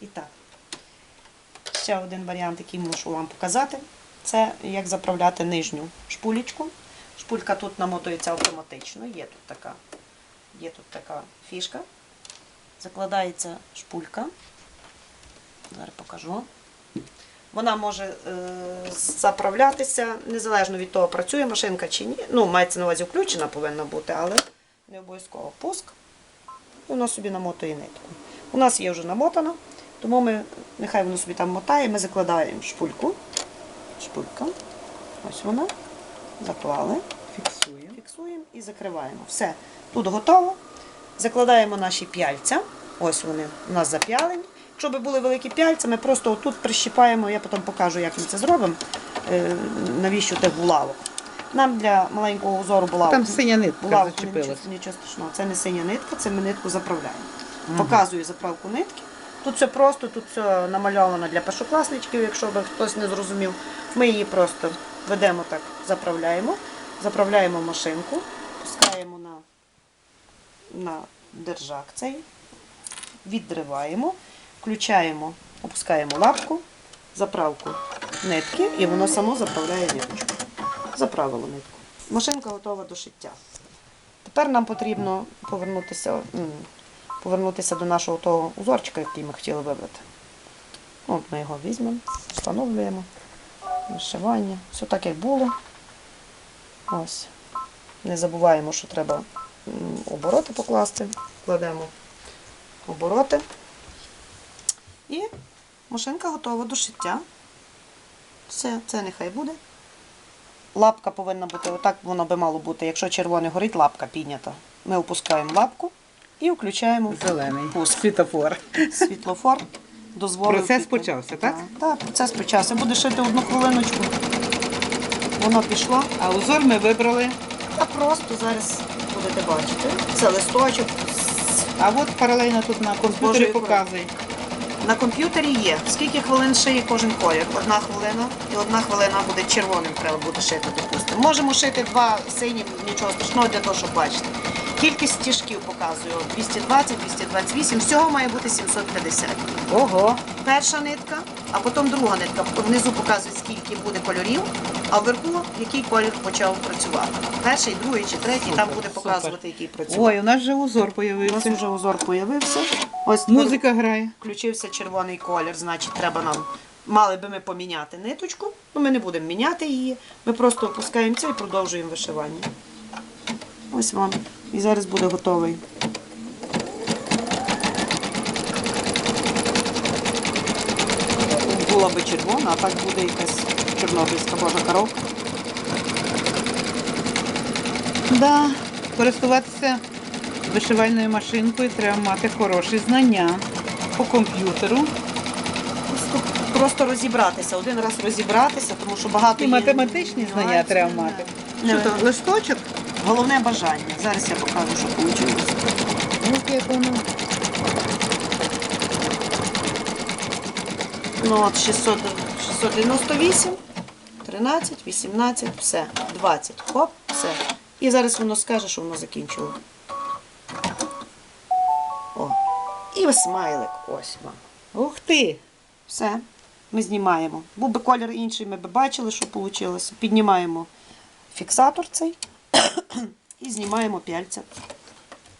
І так. Ще один варіант, який мушу вам показати, це як заправляти нижню шпулечку. Шпулька тут намотується автоматично, є тут така, є тут така фішка. Закладається шпулька. Зараз покажу. Вона може е, заправлятися незалежно від того, працює машинка чи ні. Ну, мається на увазі включена повинна бути, але не обов'язково пуск. І воно собі намотує нитку. У нас є вже намотано, тому ми, нехай воно собі там мотає, ми закладаємо шпульку. Шпулька. Ось вона. Заклали. Фіксуємо. Фіксуємо і закриваємо. Все. Тут готово. Закладаємо наші п'яльця. Ось вони у нас зап'ялені. Якщо би були великі п'яльця, ми просто отут прищіпаємо, я потім покажу, як ми це зробимо, е, навіщо тих булавок. Нам для маленького узору булавок. Там синя нитка булавок зачепилась. нічого, нічого страшного. Це не синя нитка, це ми нитку заправляємо. Показую заправку нитки. Тут все просто, тут все намальовано для першокласничків, якщо би хтось не зрозумів. Ми її просто ведемо так, заправляємо, заправляємо машинку, пускаємо на, на держак цей, відриваємо, включаємо, опускаємо лапку, заправку нитки, і воно само заправляє ниточку. Заправило нитку. Машинка готова до шиття. Тепер нам потрібно повернутися, повернутися до нашого того узорчика, який ми хотіли вибрати. От ми його візьмемо, встановлюємо. Вишивання. Все так, як було. Ось. Не забуваємо, що треба обороти покласти. Кладемо обороти. І машинка готова до шиття. Все, це нехай буде. Лапка повинна бути, отак воно би мало бути. Якщо червоне горить, лапка піднята. Ми опускаємо лапку і включаємо Зелений. Пуск. Світофор. світлофор. Дозволив Процес піти. почався, так? Так, процес почався. Буде шити одну хвилиночку. Воно пішло. А узор ми вибрали. А просто зараз будете бачити. Це листочок. А от паралельно тут на комп'ютері показує. На комп'ютері є. Скільки хвилин шиє кожен колір? Одна хвилина і одна хвилина буде червоним, треба буде шити, допустимо. Можемо шити два синім, нічого страшного для того, щоб бачити. Кількість стіжків показую. 220, 228, всього має бути 750. Ого. Перша нитка, а потім друга нитка. Внизу показує, скільки буде кольорів, а вверху який колір почав працювати. Перший, другий чи третій, там буде показувати, супер. який працював. Ой, у нас вже узор У нас появився. вже узор появився. Ось Музика грає. включився червоний колір, значить треба нам. Мали би ми поміняти ниточку, ну ми не будемо міняти її. Ми просто опускаємо це і продовжуємо вишивання. Ось вам. І зараз буде готовий. Була би червона, а так буде якась чорнобильська божа коровка. Да. Користуватися вишивальною машинкою треба мати хороші знання по комп'ютеру. Просто, просто розібратися, один раз розібратися, тому що багато І є математичні знання треба мати. Не, Що то, листочок? Головне бажання. Зараз я покажу, що вийшло. Як воно. Ну от 600, 698, 13, 18, все, 20. Хоп, все. І зараз воно скаже, що воно закінчило. О. І смайлик. Ось вам. Ух ти! Все. Ми знімаємо. Був би колір інший, ми б бачили, що вийшло. Піднімаємо фіксатор цей і знімаємо п'яльця